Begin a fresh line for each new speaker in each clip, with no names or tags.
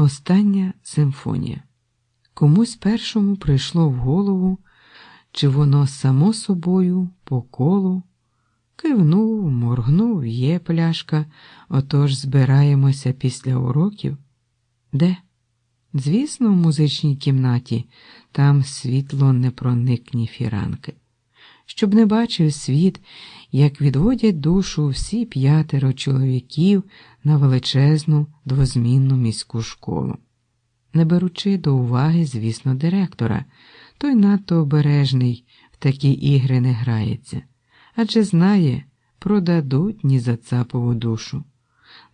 Остання симфонія. Комусь першому прийшло в голову, чи воно само собою по колу. Кивнув, моргнув, є пляшка, отож збираємося після уроків. Де? Звісно, в музичній кімнаті, там світло не проникні фіранки. Щоб не бачив світ, як відводять душу всі п'ятеро чоловіків на величезну двозмінну міську школу. Не беручи до уваги, звісно, директора, той надто обережний в такі ігри не грається, адже знає, продадуть ні за цапову душу.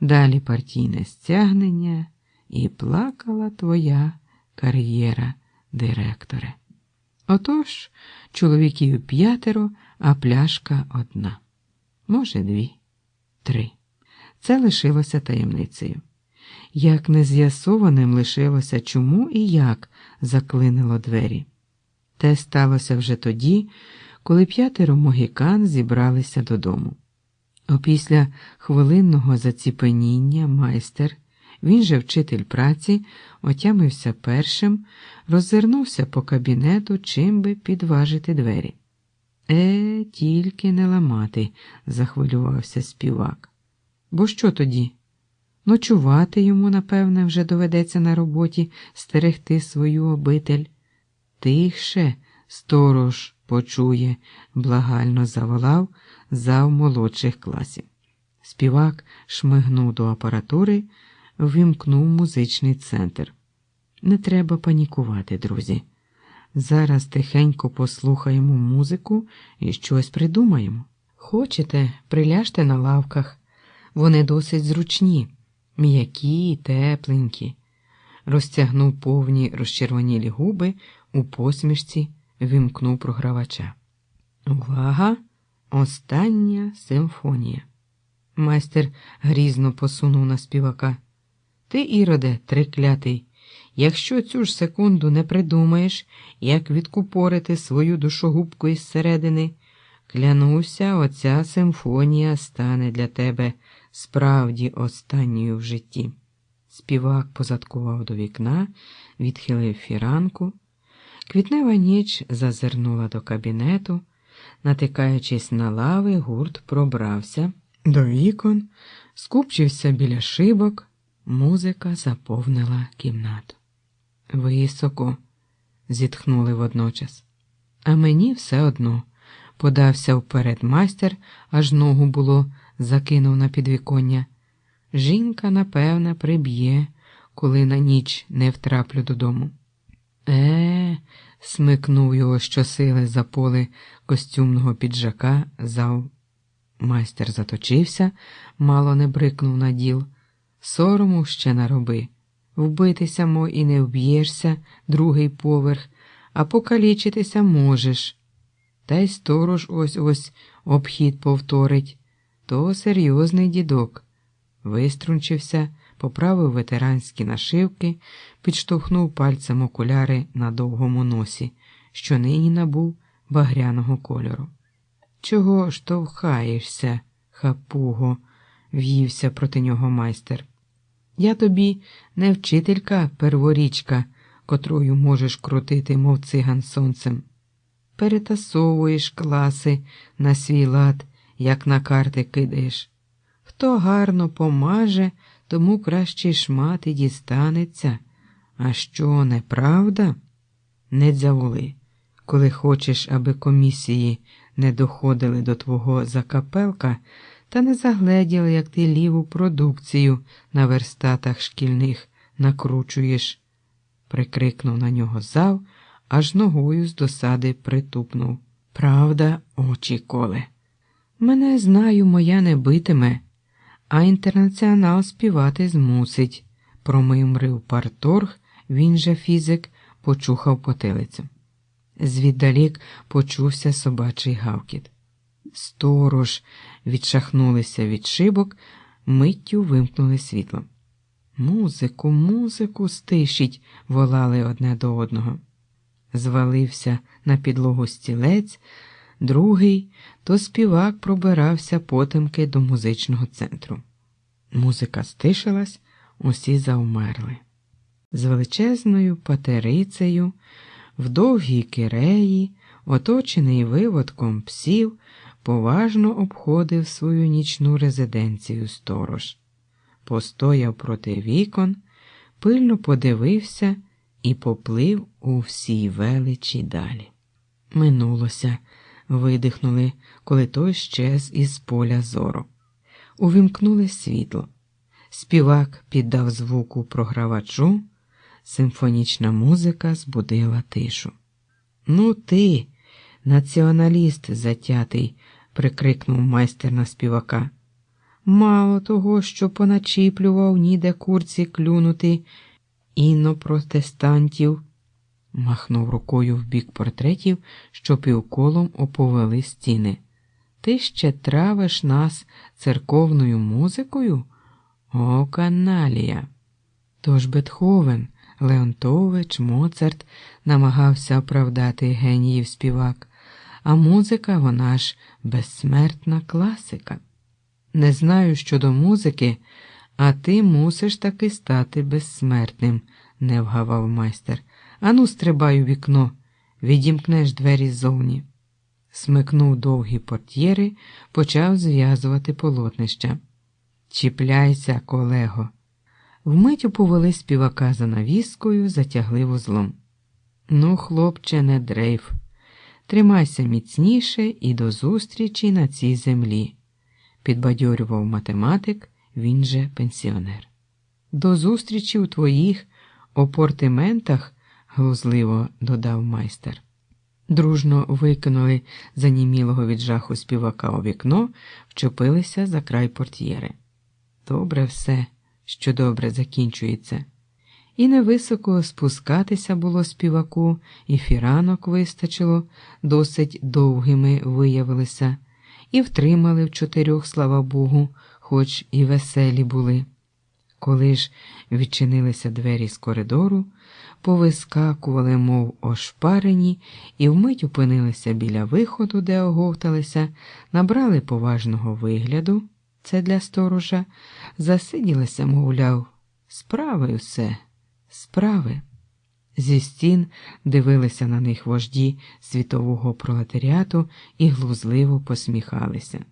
Далі партійне стягнення і плакала твоя кар'єра, директоре. Отож, чоловіків п'ятеро, а пляшка одна. Може, дві, три. Це лишилося таємницею. Як нез'ясованим лишилося, чому і як заклинило двері. Те сталося вже тоді, коли п'ятеро могікан зібралися додому. Опісля хвилинного заціпеніння майстер, він же вчитель праці, отямився першим, роззирнувся по кабінету, чим би підважити двері. Е, тільки не ламати, захвилювався співак. Бо що тоді? Ночувати йому, напевне, вже доведеться на роботі стерегти свою обитель. Тихше, сторож почує, благально заволав зав молодших класів. Співак шмигнув до апаратури, вимкнув музичний центр. Не треба панікувати, друзі. Зараз тихенько послухаємо музику і щось придумаємо. Хочете, приляжте на лавках. Вони досить зручні, м'які, тепленькі. Розтягнув повні розчервонілі губи у посмішці, вимкнув програвача. Увага! Остання симфонія. Майстер грізно посунув на співака. Ти, Іроде, триклятий, якщо цю ж секунду не придумаєш, як відкупорити свою душогубку із середини, клянуся, оця симфонія стане для тебе справді останньою в житті. Співак позадкував до вікна, відхилив фіранку. Квітнева ніч зазирнула до кабінету, натикаючись на лави, гурт пробрався до вікон, скупчився біля шибок, музика заповнила кімнату. Високо, зітхнули водночас. А мені все одно подався вперед майстер, аж ногу було, закинув на підвіконня. Жінка, напевне, приб'є, коли на ніч не втраплю додому. Е, смикнув його щосили за поле костюмного піджака, зав. Майстер заточився, мало не брикнув на діл. Сорому ще нароби. Вбитися мо і не вб'єшся, другий поверх, а покалічитися можеш. Та й сторож ось ось обхід повторить. То серйозний дідок. Виструнчився, поправив ветеранські нашивки, підштовхнув пальцем окуляри на довгому носі, що нині набув багряного кольору. Чого штовхаєшся, хапуго? в'ївся проти нього майстер. Я тобі не вчителька перворічка, котрою можеш крутити, мов циган сонцем. Перетасовуєш класи на свій лад, як на карти кидаєш. Хто гарно помаже, тому кращий шмат і дістанеться. А що, неправда? Не дзяволи, коли хочеш, аби комісії не доходили до твого закапелка та не загледіли, як ти ліву продукцію на верстатах шкільних накручуєш, прикрикнув на нього зав, аж ногою з досади притупнув. Правда, очі коле. Мене знаю, моя не битиме, а інтернаціонал співати змусить, промимрив парторг, він же фізик, почухав потилицю. Звіддалік почувся собачий гавкіт. Сторож відшахнулися від шибок, миттю вимкнули світло. Музику, музику стишіть, волали одне до одного. Звалився на підлогу стілець, другий то співак пробирався потемки до музичного центру. Музика стишилась, усі завмерли. з величезною патерицею, в довгій киреї, оточений виводком псів, поважно обходив свою нічну резиденцію сторож, постояв проти вікон, пильно подивився і поплив у всій величі далі. Минулося, видихнули, коли той щез із поля зору. Увімкнули світло. Співак піддав звуку програвачу, симфонічна музика збудила тишу. Ну, ти, націоналіст затятий, прикрикнув майстер на співака. Мало того, що поначіплював ніде курці клюнути інопротестантів, махнув рукою в бік портретів, що півколом оповели стіни. Ти ще травиш нас церковною музикою? О, каналія. Тож Бетховен, Леонтович, Моцарт намагався оправдати геніїв співак, а музика вона ж безсмертна класика. Не знаю щодо музики, а ти мусиш таки стати безсмертним, не вгавав майстер. Ану, стрибай у вікно, відімкнеш двері ззовні. Смикнув довгі портьєри, почав зв'язувати полотнища. Чіпляйся, колего. Вмить повели співака за навіскою, затягли вузлом. Ну, хлопче, не дрейф. Тримайся міцніше і до зустрічі на цій землі, підбадьорював математик, він же пенсіонер. До зустрічі у твоїх опортиментах, глузливо додав майстер. Дружно викинули занімілого від жаху співака у вікно, вчепилися за край портьєри. Добре все, що добре закінчується. І невисоко спускатися було співаку, і фіранок вистачило, досить довгими виявилися, і втримали в чотирьох, слава Богу, хоч і веселі були. Коли ж відчинилися двері з коридору, повискакували, мов ошпарені, і вмить опинилися біля виходу, де оговталися, набрали поважного вигляду, це для сторожа, засиділися, мовляв, справи все, справи. Зі стін дивилися на них вожді світового пролетаріату і глузливо посміхалися.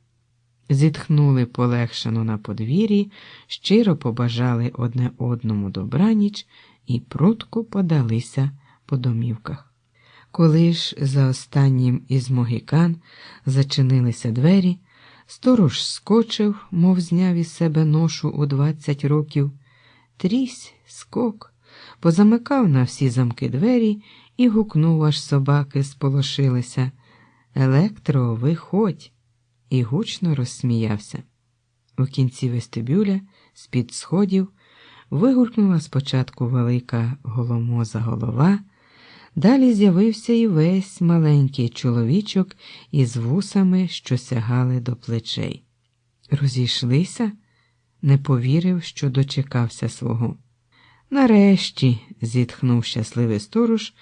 Зітхнули полегшено на подвір'ї, щиро побажали одне одному добраніч і прутко подалися по домівках. Коли ж за останнім із могікан зачинилися двері, сторож скочив, мов зняв із себе ношу у двадцять років, трісь, скок, позамикав на всі замки двері і гукнув, аж собаки сполошилися. Електро, виходь! і гучно розсміявся. У кінці вестибюля, з-під сходів, вигуркнула спочатку велика голомоза голова, далі з'явився і весь маленький чоловічок із вусами, що сягали до плечей. Розійшлися, не повірив, що дочекався свого. Нарешті, зітхнув щасливий сторож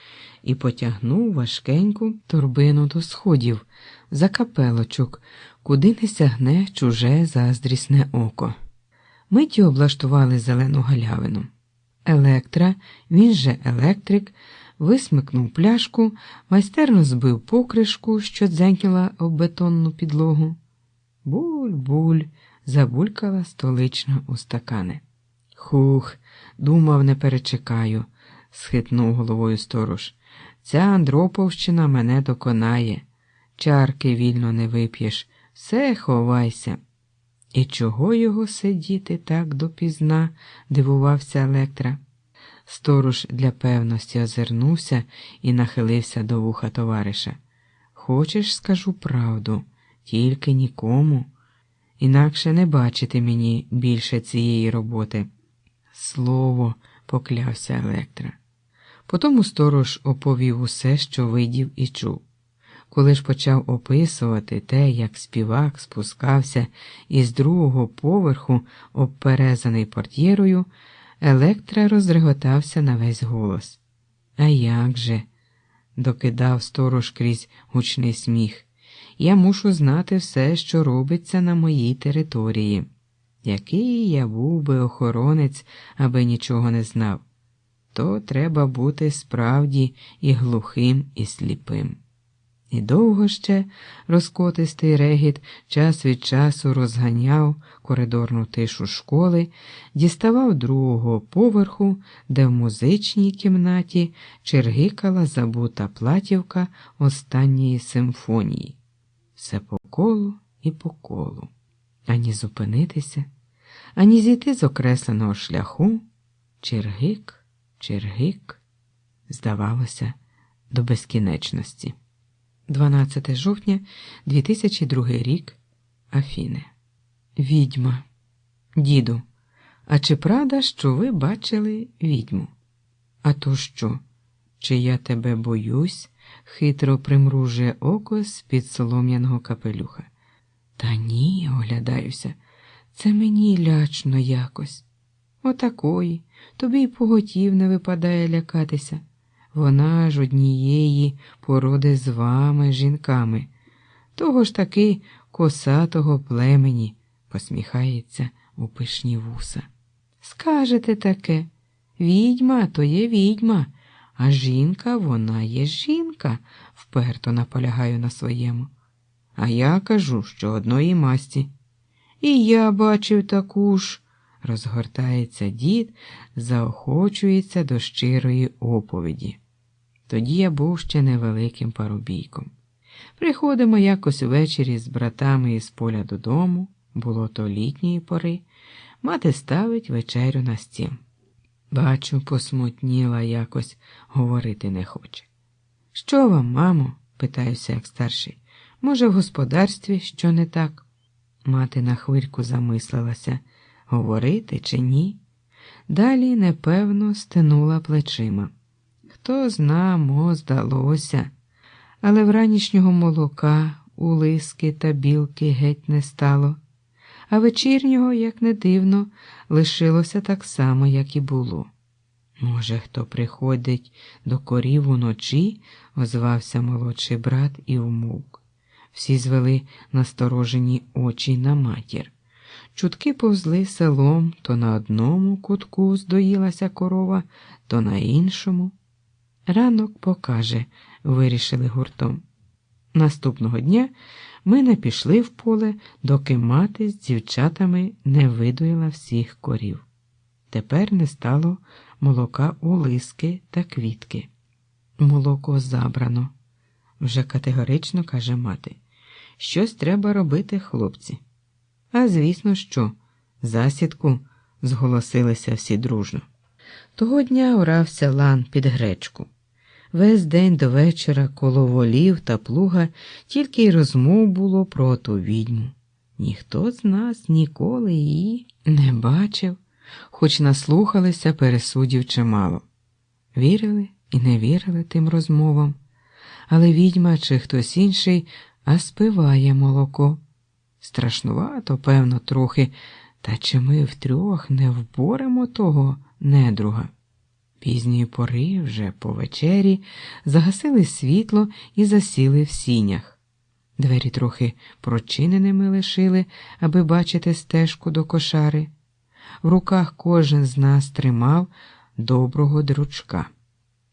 і потягнув важкеньку торбину до сходів за капелочок, куди не сягне чуже заздрісне око. Миті облаштували зелену галявину. Електра, він же електрик, висмикнув пляшку, майстерно збив покришку, що дзенькіла об бетонну підлогу. Буль-буль, забулькала столична у стакани. Хух, думав, не перечекаю, схитнув головою сторож. Ця Андроповщина мене доконає. Чарки вільно не вип'єш, все ховайся. І чого його сидіти так допізна? дивувався Електра. Сторож для певності озирнувся і нахилився до вуха товариша. Хочеш, скажу правду, тільки нікому, інакше не бачити мені більше цієї роботи. Слово, поклявся Електра. Потому сторож оповів усе, що видів і чув. Коли ж почав описувати те, як співак спускався із другого поверху, обперезаний портьєрою, Електра розреготався на весь голос. А як же? докидав сторож крізь гучний сміх. Я мушу знати все, що робиться на моїй території. Який я був би охоронець, аби нічого не знав. то треба бути справді і глухим, і сліпим. І довго ще розкотистий регіт час від часу розганяв коридорну тишу школи, діставав другого поверху, де в музичній кімнаті чергикала забута платівка останньої симфонії. Все по колу і по колу. Ані зупинитися, ані зійти з окресленого шляху, чергик, чергик, здавалося, до безкінечності. 12 жовтня 2002 рік Афіни. Відьма. Діду, а чи правда, що ви бачили відьму? А то що? Чи я тебе боюсь? хитро примружує око з під солом'яного капелюха. Та ні, оглядаюся, це мені лячно якось. Отакої, тобі й поготів не випадає лякатися. Вона ж однієї породи з вами, жінками, того ж таки косатого племені, посміхається у пишні вуса. Скажете таке, відьма то є відьма, а жінка вона є жінка, вперто наполягаю на своєму. А я кажу, що одної масті. І я бачив таку ж, розгортається дід, заохочується до щирої оповіді. Тоді я був ще невеликим парубійком. Приходимо якось увечері з братами із поля додому, було то літньої пори, мати ставить вечерю на стіл. Бачу, посмутніла якось, говорити не хоче. Що вам, мамо? питаюся, як старший. Може, в господарстві що не так? Мати на хвильку замислилася, говорити чи ні. Далі, непевно, стинула плечима. Хто зна, мо здалося, але вранішнього молока, улиски та білки геть не стало, а вечірнього, як не дивно, лишилося так само, як і було. Може, хто приходить до корів уночі, озвався молодший брат і вмовк. Всі звели насторожені очі на матір. Чутки повзли селом то на одному кутку здоїлася корова, то на іншому. Ранок покаже, вирішили гуртом. Наступного дня ми не пішли в поле, доки мати з дівчатами не видоїла всіх корів. Тепер не стало молока у лиски та квітки. Молоко забрано, вже категорично каже мати. Щось треба робити, хлопці. А звісно, що, засідку зголосилися всі дружно. Того дня орався лан під гречку. Весь день до вечора коло волів та плуга тільки й розмов було про ту відьму. Ніхто з нас ніколи її не бачив, хоч наслухалися пересудів чимало. Вірили і не вірили тим розмовам, але відьма чи хтось інший а спиває молоко. Страшнувато, певно, трохи, та чи ми втрьох не вборемо того недруга? Пізньої пори вже по вечері загасили світло і засіли в сінях. Двері трохи прочиненими лишили, аби бачити стежку до кошари. В руках кожен з нас тримав доброго дручка.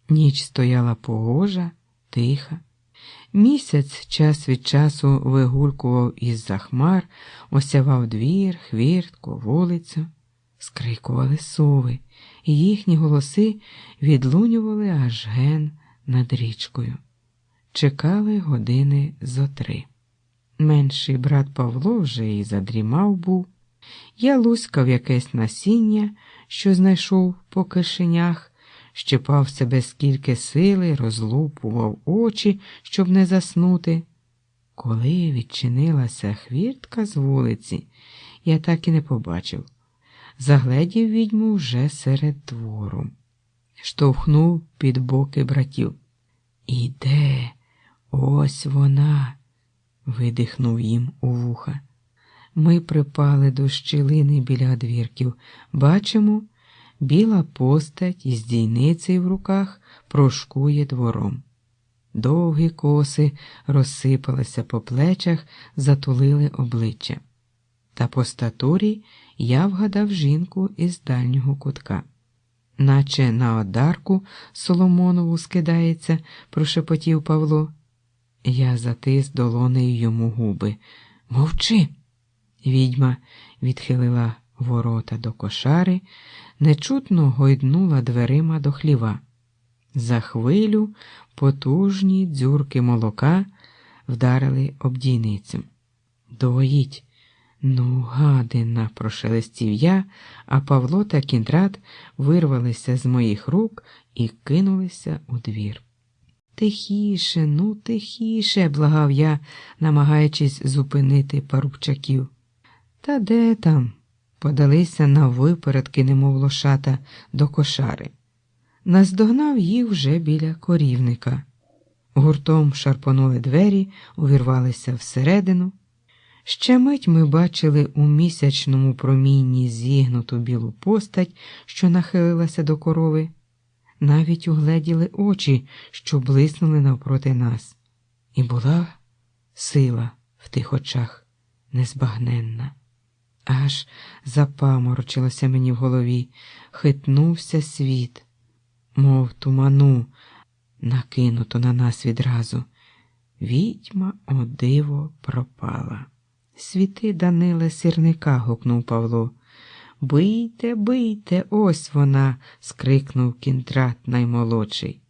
Ніч стояла погожа, тиха. Місяць час від часу вигулькував із за хмар, осявав двір, хвіртку, вулицю, скрикували сови і їхні голоси відлунювали аж ген над річкою. Чекали години зо три. Менший брат Павло вже і задрімав був. Я лускав якесь насіння, що знайшов по кишенях, щепав себе скільки сили, розлупував очі, щоб не заснути. Коли відчинилася хвіртка з вулиці, я так і не побачив загледів відьму вже серед двору, штовхнув під боки братів. Іде, ось вона, видихнув їм у вуха. Ми припали до щілини біля двірків. Бачимо, біла постать із дійницею в руках прошкує двором. Довгі коси розсипалися по плечах, затулили обличчя. Та по статурі я вгадав жінку із дальнього кутка. наче на одарку Соломонову скидається, прошепотів Павло. Я затис долонею йому губи. Мовчи. Відьма відхилила ворота до кошари, нечутно гойднула дверима до хліва. За хвилю потужні дзюрки молока вдарили обдійницю. Доїть. Ну, гадина, прошелестів я, а Павло та кіндрат вирвалися з моїх рук і кинулися у двір. Тихіше, ну, тихіше, благав я, намагаючись зупинити парубчаків. Та де там? Подалися на випередки, немов лошата, до кошари. Наздогнав їх вже біля корівника. Гуртом шарпонули двері, увірвалися всередину. Ще мить ми бачили у місячному промінні зігнуту білу постать, що нахилилася до корови, навіть угледіли очі, що блиснули навпроти нас. І була сила в тих очах незбагненна. Аж запаморочилося мені в голові, хитнувся світ, мов туману, накинуто на нас відразу. Відьма, о диво, пропала. Світи Даниле сірника. гукнув Павло. Бийте, бийте, ось вона. скрикнув кінтрат наймолодший.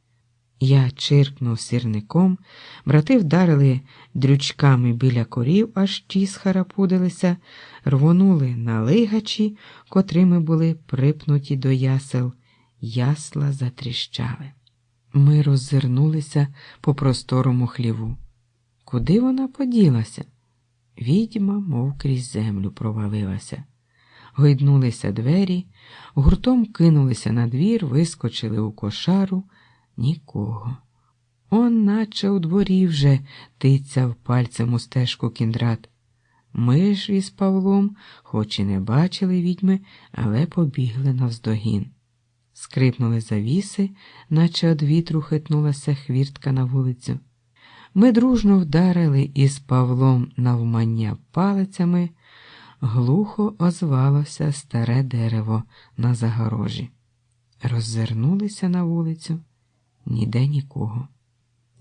Я чиркнув сірником, брати вдарили дрючками біля корів, аж ті схарапудилися, рвонули на лигачі, котрими були припнуті до ясел, ясла затріщали. Ми роззирнулися по просторому хліву. Куди вона поділася? Відьма, мов крізь землю, провалилася. Гойднулися двері, гуртом кинулися на двір, вискочили у кошару нікого. Он, наче у дворі вже тицяв пальцем у стежку кіндрат. Ми ж із Павлом, хоч і не бачили відьми, але побігли навздогін. Скрипнули завіси, наче од вітру хитнулася хвіртка на вулицю. Ми дружно вдарили із Павлом навмання палицями, глухо озвалося старе дерево на загорожі. Роззирнулися на вулицю, ніде нікого.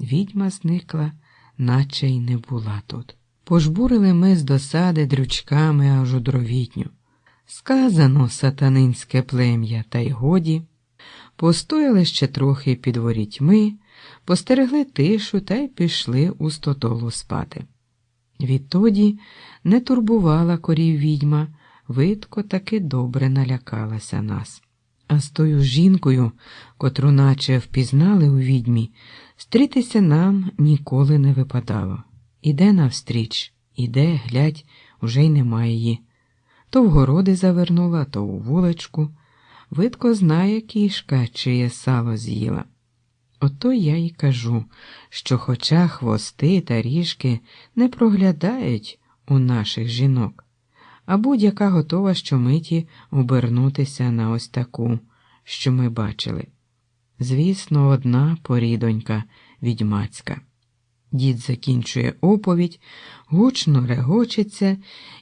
Відьма зникла, наче й не була тут. Пожбурили ми з досади дрючками аж у дровітню. Сказано сатанинське плем'я, та й годі. Постояли ще трохи під ворітьми, постерегли тишу та й пішли у стотолу спати. Відтоді не турбувала корів відьма, видко таки добре налякалася нас. А з тою жінкою, котру наче впізнали у відьмі, стрітися нам ніколи не випадало. Іде навстріч, іде, глядь, уже й немає її. То в городи завернула, то у вуличку. Видко знає кішка, чиє сало з'їла. Ото я й кажу, що, хоча хвости та ріжки не проглядають у наших жінок, а будь-яка готова щомиті обернутися на ось таку, що ми бачили. Звісно, одна порідонька відьмацька. Дід закінчує оповідь, гучно регочеться,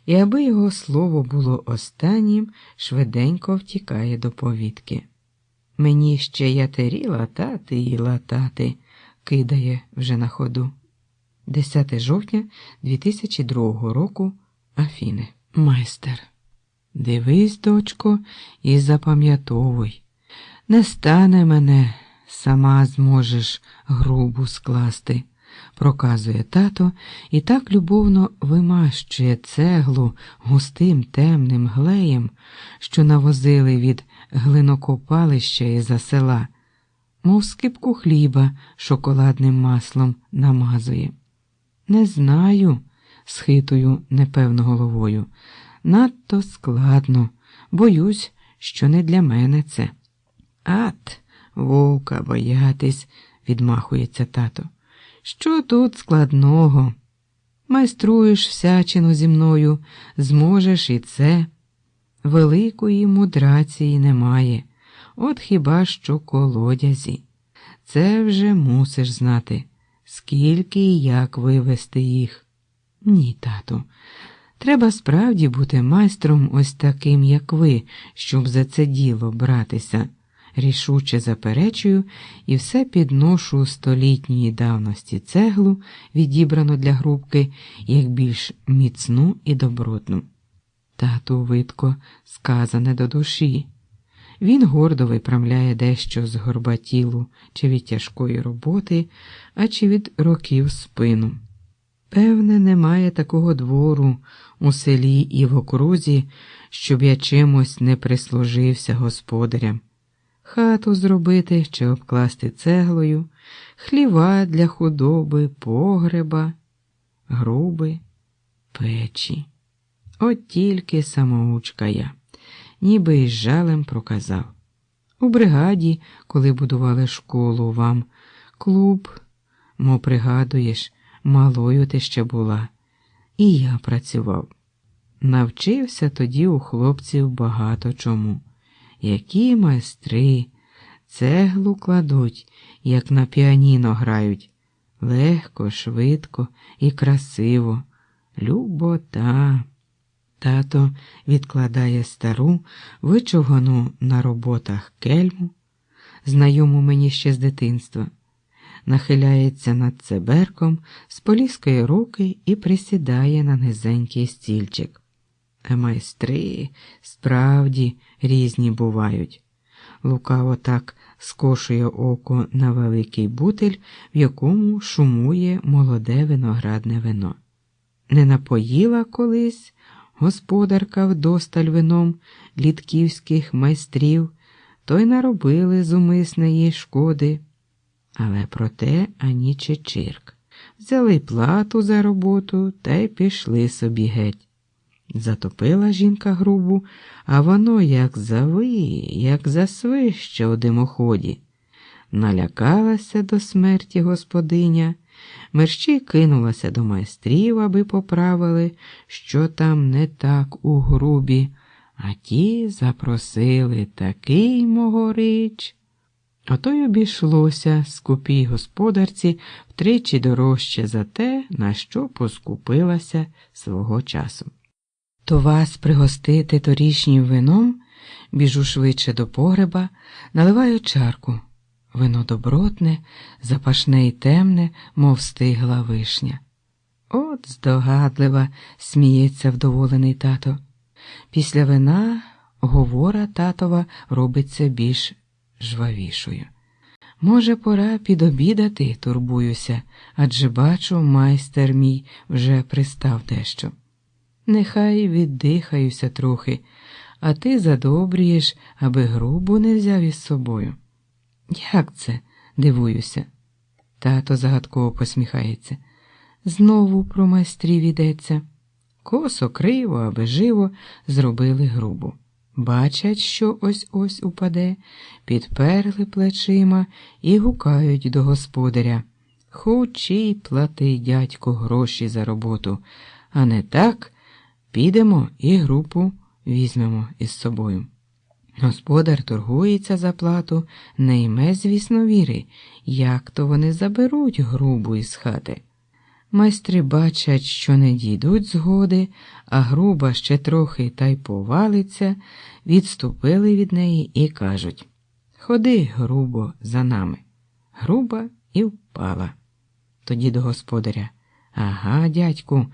і, аби його слово було останнім, швиденько втікає до повідки. Мені ще ятері латати і латати, кидає вже на ходу. 10 жовтня 2002 року Афіни. Майстер. Дивись, дочко, і запам'ятовуй. Не стане мене, сама зможеш грубу скласти проказує тато і так любовно вимащує цеглу густим темним глеєм, що навозили від глинокопалища і за села, мов скипку хліба шоколадним маслом намазує. Не знаю, схитую непевно головою. Надто складно, боюсь, що не для мене це. Ат, вовка боятись, відмахується тато. Що тут складного? Майструєш всячину зі мною, зможеш і це. Великої мудрації немає, от хіба що колодязі. Це вже мусиш знати, скільки і як вивести їх. Ні, тату, треба справді бути майстром ось таким, як ви, щоб за це діло братися. рішуче заперечую і все підношу столітньої давності цеглу, відібрану для грубки, як більш міцну і добротну. Тату видко сказане до душі. Він гордо виправляє дещо з горбатілу, чи від тяжкої роботи, а чи від років спину. Певне, немає такого двору у селі і в окрузі, щоб я чимось не прислужився господарям. Хату зробити чи обкласти цеглою, хліва для худоби, погреба, груби, печі. От тільки самоучка я, ніби із жалем проказав. У бригаді, коли будували школу вам, клуб, мо пригадуєш, малою ти ще була, і я працював. Навчився тоді у хлопців багато чому. Які майстри, цеглу кладуть, як на піаніно грають. Легко, швидко і красиво. Любота. Тато відкладає стару, вичугану на роботах кельму, знайому мені ще з дитинства, нахиляється над цеберком, споліскає руки і присідає на низенький стільчик. Майстри справді різні бувають. Лукаво так скошує око на великий бутель, в якому шумує молоде виноградне вино. Не напоїла колись господарка вдосталь вином літківських майстрів, то й наробили зумисної шкоди. Але проте ані чечирк. Взяли плату за роботу та й пішли собі геть. Затопила жінка грубу, а воно як завиє, як засвище у димоході. Налякалася до смерті господиня, мерщій кинулася до майстрів, аби поправили, що там не так у грубі, а ті запросили такий могорич. Ото й обійшлося скупій господарці втричі дорожче за те, на що поскупилася свого часу. То вас пригостити торішнім вином, біжу швидше до погреба, наливаю чарку. Вино добротне, запашне й темне, мов стигла вишня. От здогадлива, сміється вдоволений тато. Після вина говора татова робиться більш жвавішою. Може, пора підобідати, турбуюся, адже бачу, майстер мій вже пристав дещо. Нехай віддихаюся трохи, а ти задобрієш, аби грубу не взяв із собою. Як це? дивуюся. Тато загадково посміхається. Знову про майстрів йдеться. Косо, криво, аби живо зробили грубу. Бачать, що ось ось упаде, підперли плечима і гукають до господаря. Хочі плати, дядько, гроші за роботу, а не так підемо і групу візьмемо із собою. Господар торгується за плату, не йме, звісно, віри, як то вони заберуть грубу із хати. Майстри бачать, що не дійдуть згоди, а груба ще трохи та й повалиться, відступили від неї і кажуть Ходи, грубо, за нами. Груба і впала. Тоді до господаря. Ага, дядьку,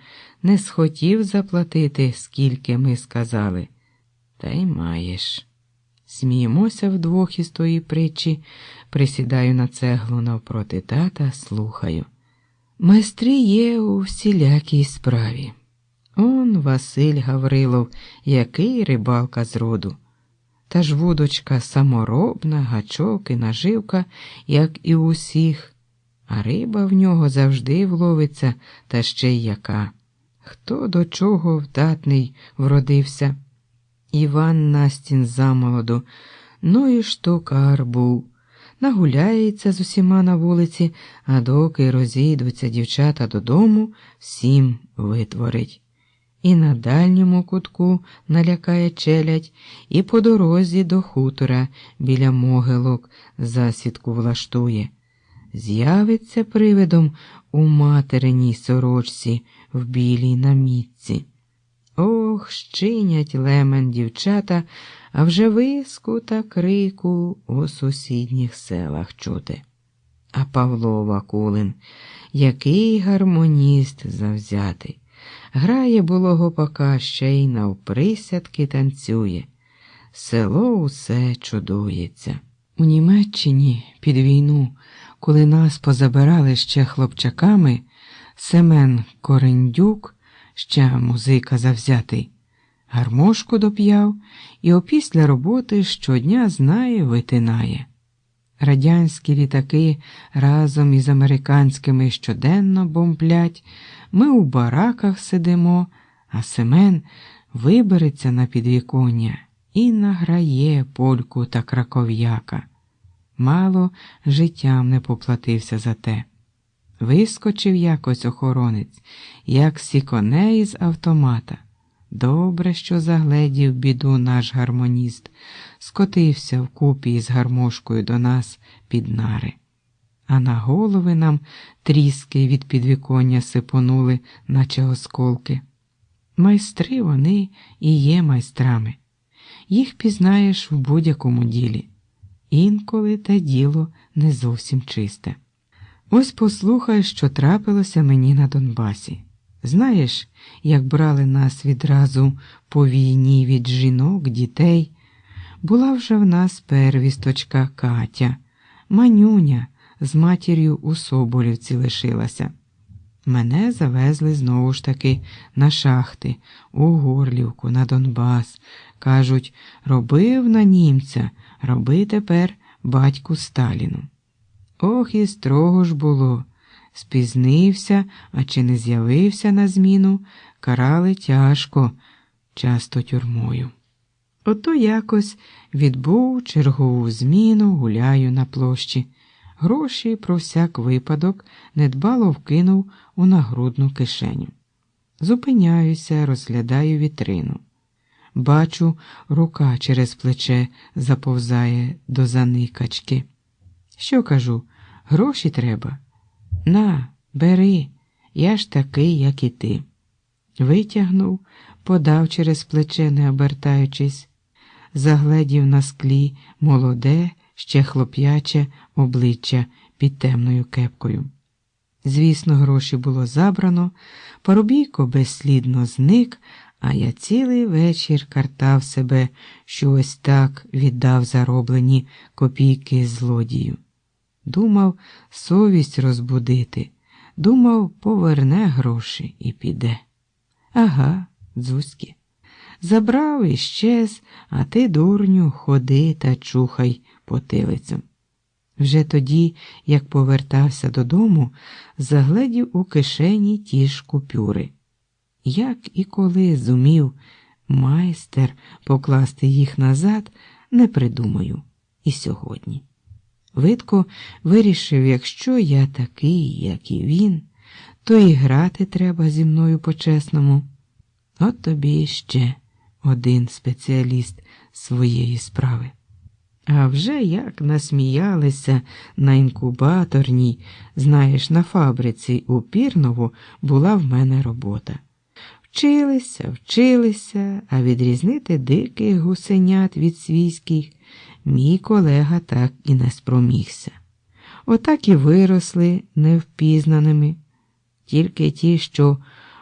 не схотів заплатити, скільки ми сказали. Та й маєш. Сміємося вдвох із тої притчі, присідаю на цеглу навпроти тата, слухаю. Майстри є у всілякій справі. Он Василь Гаврилов, який рибалка з роду. Та ж вудочка саморобна, гачок і наживка, як і усіх, а риба в нього завжди вловиться, та ще й яка. Хто до чого вдатний вродився? Іван Настін замолоду, ну і штукар був. Нагуляється з усіма на вулиці, а доки розійдуться дівчата додому, всім витворить. І на дальньому кутку налякає челядь, і по дорозі до хутора біля могилок засідку влаштує. З'явиться привидом у материній сорочці в білій намітці. Ох, щинять лемен дівчата, а вже виску та крику у сусідніх селах чути. А Павло Вакулин, який гармоніст завзятий, грає булого пока ще й навприсядки танцює. Село усе чудується. У Німеччині під війну, коли нас позабирали ще хлопчаками, Семен Корендюк, ще музика завзятий, гармошку доп'яв і опісля роботи щодня знає, витинає. Радянські літаки разом із американськими щоденно бомблять, ми у бараках сидимо, а Семен вибереться на підвіконня і награє польку та краков'яка. Мало життям не поплатився за те. Вискочив якось охоронець, як сіконей з автомата. Добре, що загледів біду наш гармоніст, скотився вкупі з гармошкою до нас під нари. А на голови нам тріски від підвіконня сипонули, наче осколки. Майстри вони і є майстрами. Їх пізнаєш в будь-якому ділі. Інколи те діло не зовсім чисте. Ось послухай, що трапилося мені на Донбасі. Знаєш, як брали нас відразу по війні від жінок, дітей, була вже в нас первісточка Катя, манюня з матір'ю у Соболівці лишилася. Мене завезли знову ж таки на шахти, у Горлівку, на Донбас. Кажуть, робив на німця, роби тепер батьку Сталіну. Ох, і строго ж було. Спізнився, а чи не з'явився на зміну, карали тяжко, часто тюрмою. Ото якось відбув чергову зміну, гуляю на площі. Гроші про всяк випадок недбало вкинув у нагрудну кишеню. Зупиняюся, розглядаю вітрину. Бачу, рука через плече заповзає до заникачки. Що кажу? Гроші треба? На, бери, я ж такий, як і ти. Витягнув, подав через плече, не обертаючись, загледів на склі молоде, ще хлоп'яче обличчя під темною кепкою. Звісно, гроші було забрано, Парубійко безслідно зник, а я цілий вечір картав себе, що ось так віддав зароблені копійки злодію. Думав совість розбудити, думав, поверне гроші і піде. Ага, дзузьки. Забрав і щез, а ти, дурню, ходи та чухай потилицям. Вже тоді, як повертався додому, загледів у кишені ті ж купюри. Як і коли зумів майстер покласти їх назад, не придумаю і сьогодні. Видко вирішив, якщо я такий, як і він, то і грати треба зі мною по-чесному. От тобі ще один спеціаліст своєї справи. А вже як насміялися на інкубаторній, знаєш, на фабриці у Пірнову була в мене робота. Вчилися, вчилися, а відрізнити диких гусенят від свійських мій колега так і не спромігся. Отак і виросли невпізнаними. Тільки ті, що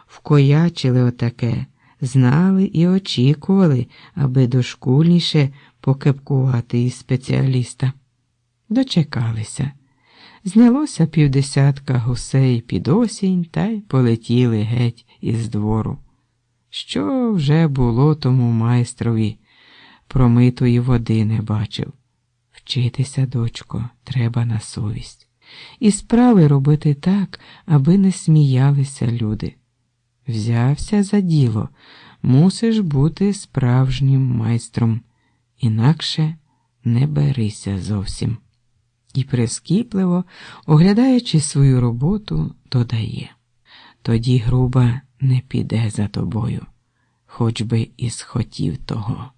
вкоячили отаке, знали і очікували, аби дошкульніше покепкувати із спеціаліста. Дочекалися. Знялося півдесятка гусей під осінь та й полетіли геть із двору. Що вже було тому майстрові, промитої води не бачив. Вчитися, дочко, треба на совість. І справи робити так, аби не сміялися люди. Взявся за діло, мусиш бути справжнім майстром, інакше не берися зовсім. І прискіпливо, оглядаючи свою роботу, додає тоді груба не піде за тобою, хоч би і схотів того.